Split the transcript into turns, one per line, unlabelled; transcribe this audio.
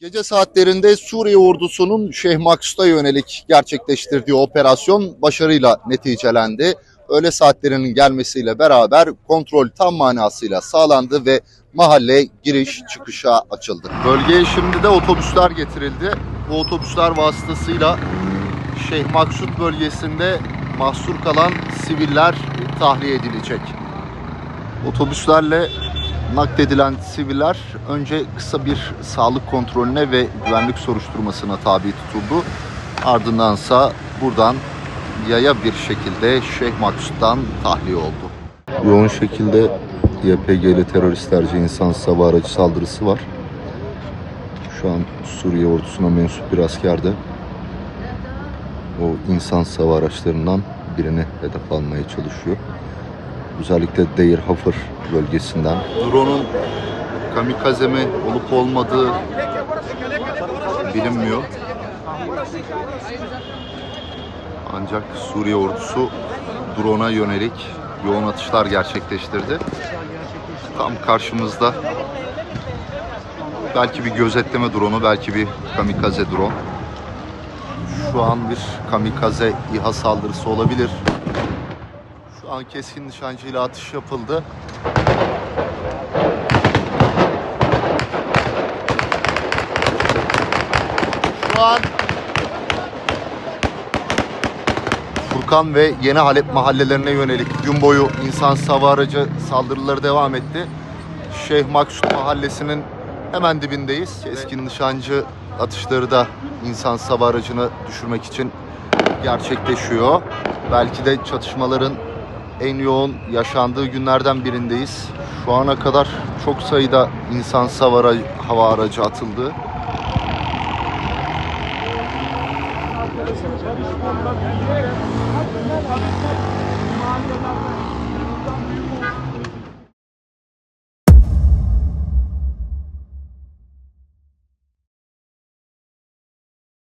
Gece saatlerinde Suriye ordusunun Şeyh Maksud'a yönelik gerçekleştirdiği operasyon başarıyla neticelendi. Öğle saatlerinin gelmesiyle beraber kontrol tam manasıyla sağlandı ve mahalle giriş çıkışa açıldı. Bölgeye şimdi de otobüsler getirildi. Bu otobüsler vasıtasıyla Şeyh Maksud bölgesinde mahsur kalan siviller tahliye edilecek. Otobüslerle nakledilen siviller önce kısa bir sağlık kontrolüne ve güvenlik soruşturmasına tabi tutuldu. Ardındansa buradan yaya bir şekilde Şeyh Maksud'dan tahliye oldu. Yoğun şekilde YPG'li teröristlerce insan hava aracı saldırısı var. Şu an Suriye ordusuna mensup bir asker de o insan hava araçlarından birini hedef almaya çalışıyor. Özellikle Deir Hafır bölgesinden. Drone'un kamikaze mi olup olmadığı bilinmiyor. Ancak Suriye ordusu drone'a yönelik yoğun atışlar gerçekleştirdi. Tam karşımızda belki bir gözetleme drone'u, belki bir kamikaze drone. Şu an bir kamikaze İHA saldırısı olabilir. Şu an keskin nişancıyla atış yapıldı. Şu an Furkan ve Yeni Halep mahallelerine yönelik gün boyu insan hava aracı saldırıları devam etti. Şeyh Maksut mahallesinin hemen dibindeyiz. Keskin nişancı atışları da insan hava aracını düşürmek için gerçekleşiyor. Belki de çatışmaların en yoğun yaşandığı günlerden birindeyiz. Şu ana kadar çok sayıda insan hava aracı, hava aracı atıldı.